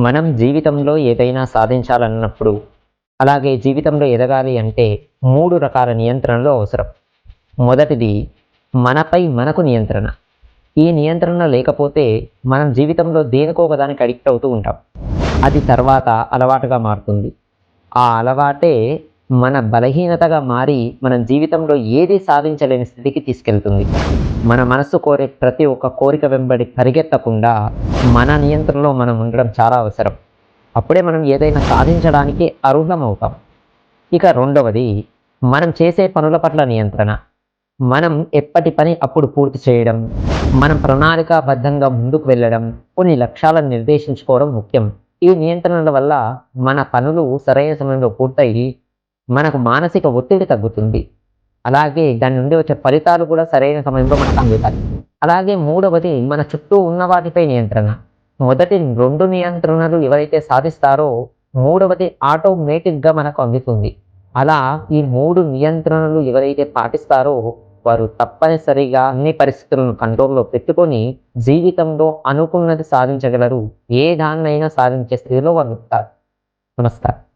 మనం జీవితంలో ఏదైనా సాధించాలన్నప్పుడు అలాగే జీవితంలో ఎదగాలి అంటే మూడు రకాల నియంత్రణలు అవసరం. మొదటిది మనపై మనకు నియంత్రణ. ఈ నియంత్రణ లేకపోతే మనం జీవితంలో దేనికో ఒకదానికి అడిక్ట్ అవుతూ ఉంటాం. అది తర్వాత అలవాటుగా మారుతుంది. ఆ అలవాటే మన బలహీనతగా మారి మన జీవితంలో ఏది సాధించలేని స్థితికి తీసుకెళ్తుంది. మన మనసు కోరే ప్రతి ఒక్క కోరిక వెంబడి పరిగెత్తకుండా మన నియంత్రణలో మనం ఉండడం చాలా అవసరం. అప్పుడే మనం ఏదైనా సాధించడానికి అర్హులం అవుతాం ఇక రెండవది మనం చేసే పనుల పట్ల నియంత్రణ. మనం ఎప్పటి పని అప్పుడు పూర్తి చేయడం మనం ప్రణాళికాబద్ధంగా ముందుకు వెళ్ళడం కొన్ని లక్ష్యాలను నిర్దేశించుకోవడం ముఖ్యం. ఈ నియంత్రణల వల్ల మన పనులు సరైన సమయంలో పూర్తయి మనకు మానసిక ఒత్తిడి తగ్గుతుంది. అలాగే దాని నుండి వచ్చే ఫలితాలు కూడా సరైన సమయంలో మనకు అందుతాయి అలాగే మూడవది మన చుట్టూ ఉన్న వాటిపై నియంత్రణ. మొదటి రెండు నియంత్రణలు ఎవరైతే సాధిస్తారో మూడవది ఆటోమేటిక్గా మనకు అందుతుంది. అలా ఈ మూడు నియంత్రణలు ఎవరైతే పాటిస్తారో వారు తప్పనిసరిగా అన్ని పరిస్థితులను కంట్రోల్లో పెట్టుకొని జీవితంలో అనుకున్నది సాధించగలరు. ఏ దాన్నైనా సాధించే స్థితిలో వారు ఉంటారు. నమస్కారం.